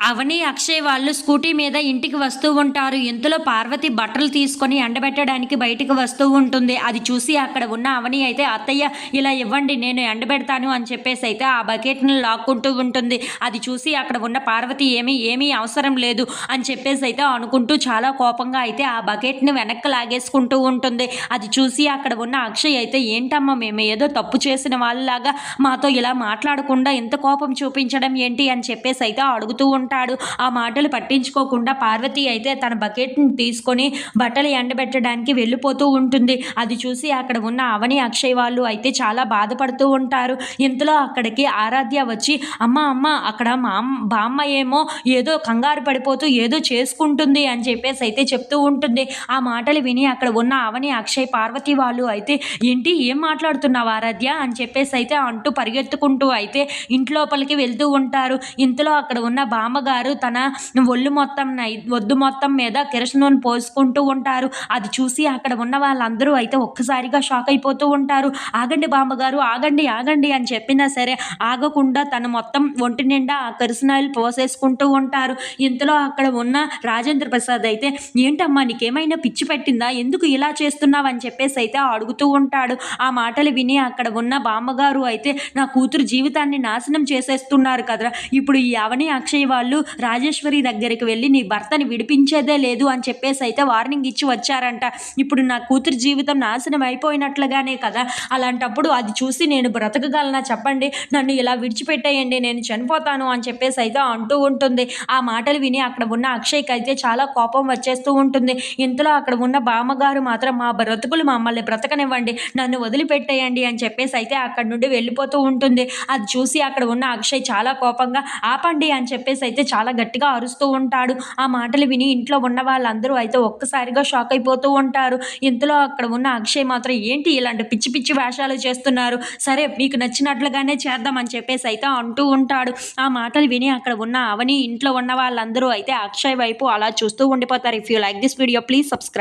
అవని అక్షయ్ వాళ్ళు స్కూటీ మీద ఇంటికి వస్తూ ఉంటారు. ఇంతలో పార్వతి బట్టలు తీసుకొని ఎండబెట్టడానికి బయటికి వస్తూ ఉంటుంది. అది చూసి అక్కడ ఉన్న అవని అయితే అత్తయ్య ఇలా ఇవ్వండి నేను ఎండబెడతాను అని చెప్పేసి అయితే ఆ బకెట్ని లాక్కుంటూ ఉంటుంది. అది చూసి అక్కడ ఉన్న పార్వతి ఏమీ ఏమీ అవసరం లేదు అని చెప్పేసి అయితే అనుకుంటూ చాలా కోపంగా అయితే ఆ బకెట్ని వెనక్కి లాగేసుకుంటూ ఉంటుంది. అది చూసి అక్కడ ఉన్న అక్షయ్ అయితే ఏంటమ్మా మేము ఏదో తప్పు చేసిన వాళ్ళలాగా మాతో ఇలా మాట్లాడకుండా ఇంత కోపం చూపించడం ఏంటి? అని చెప్పేసి అయితే అడుగుతూ ఉంటాడు. ఆ మాటలు పట్టించుకోకుండా పార్వతి అయితే తన బకెట్ని తీసుకొని బట్టలు ఎండబెట్టడానికి వెళ్ళిపోతూ ఉంటుంది. అది చూసి అక్కడ ఉన్న అవని అక్షయ్ వాళ్ళు అయితే చాలా బాధపడుతూ ఉంటారు. ఇంతలో అక్కడికి ఆరాధ్య వచ్చి అమ్మ అమ్మ అక్కడ మా బామ్మ ఏమో ఏదో కంగారు పడిపోతూ ఏదో చేసుకుంటుంది అని చెప్పేసి అయితే చెప్తూ ఉంటుంది. ఆ మాటలు విని అక్కడ ఉన్న అవని అక్షయ్ పార్వతి వాళ్ళు అయితే ఏంటి ఏం మాట్లాడుతున్నావు ఆరాధ్య? అని చెప్పేసి అయితే అంటూ పరిగెత్తుకుంటూ అయితే ఇంట్లోపలికి వెళ్తూ ఉంటారు. ఇంతలో అక్కడ ఉన్న బామ్మ అమ్మగారు తన ఒళ్ళు మొత్తం నై- ఒద్దు మొత్తం మీద కిరసనూనె పోసుకుంటూ ఉంటారు. అది చూసి అక్కడ ఉన్న వాళ్ళందరూ అయితే ఒక్కసారిగా షాక్ అయిపోతూ ఉంటారు. ఆగండి బామ్మగారు ఆగండి ఆగండి అని చెప్పినా సరే ఆగకుండా తను మొత్తం ఒంటి నిండా ఆ కిరసనాయిల్ పోసేసుకుంటూ ఉంటారు. ఇంతలో అక్కడ ఉన్న రాజేంద్ర ప్రసాద్ అయితే ఏంటమ్మా నీకేమైనా పిచ్చి పెట్టిందా? ఎందుకు ఇలా చేస్తున్నావు? అని చెప్పేసి అయితే అడుగుతూ ఉంటాడు. ఆ మాటలు విని అక్కడ ఉన్న బామ్మగారు అయితే నా కూతురు జీవితాన్ని నాశనం చేసేస్తున్నారు కదరా. ఇప్పుడు ఈ అవని అక్షయ్ వాళ్ళు రాజేశ్వరి దగ్గరికి వెళ్ళి నీ భర్తని విడిపించేదే లేదు అని చెప్పేసి అయితే వార్నింగ్ ఇచ్చి వచ్చారంట. ఇప్పుడు నా కూతురు జీవితం నాశనం అయిపోయినట్లుగానే కదా. అలాంటప్పుడు అది చూసి నేను బ్రతకగలనా? చెప్పండి. నన్ను ఇలా విడిచిపెట్టేయండి. నేను చనిపోతాను అని చెప్పేసి అయితే అంటూ ఉంటుంది. ఆ మాటలు విని అక్కడ ఉన్న అక్షయ్కి అయితే చాలా కోపం వచ్చేస్తూ ఉంటుంది. ఇంతలో అక్కడ ఉన్న బామ్మగారు మాత్రం మా బ్రతుకులు మమ్మల్ని బ్రతకనివ్వండి. నన్ను వదిలిపెట్టేయండి అని చెప్పేసి అయితే అక్కడ నుండి వెళ్ళిపోతూ ఉంటుంది. అది చూసి అక్కడ ఉన్న అక్షయ్ చాలా కోపంగా ఆపండి అని చెప్పేసి అయితే అయితే చాలా గట్టిగా అరుస్తూ ఉంటాడు. ఆ మాటలు విని ఇంట్లో ఉన్న వాళ్ళందరూ అయితే ఒక్కసారిగా షాక్ అయిపోతూ ఉంటారు. ఇంతలో అక్కడ ఉన్న అక్షయ్ మాత్రం ఏంటి ఇలాంటి పిచ్చి పిచ్చి వేషాలు చేస్తున్నారు? సరే మీకు నచ్చినట్లుగానే చేద్దామని చెప్పేసి అయితే అంటూ ఉంటాడు. ఆ మాటలు విని అక్కడ ఉన్న అవని ఇంట్లో ఉన్న వాళ్ళందరూ అయితే అక్షయ్ వైపు అలా చూస్తూ ఉండిపోతారు. If you like this video please subscribe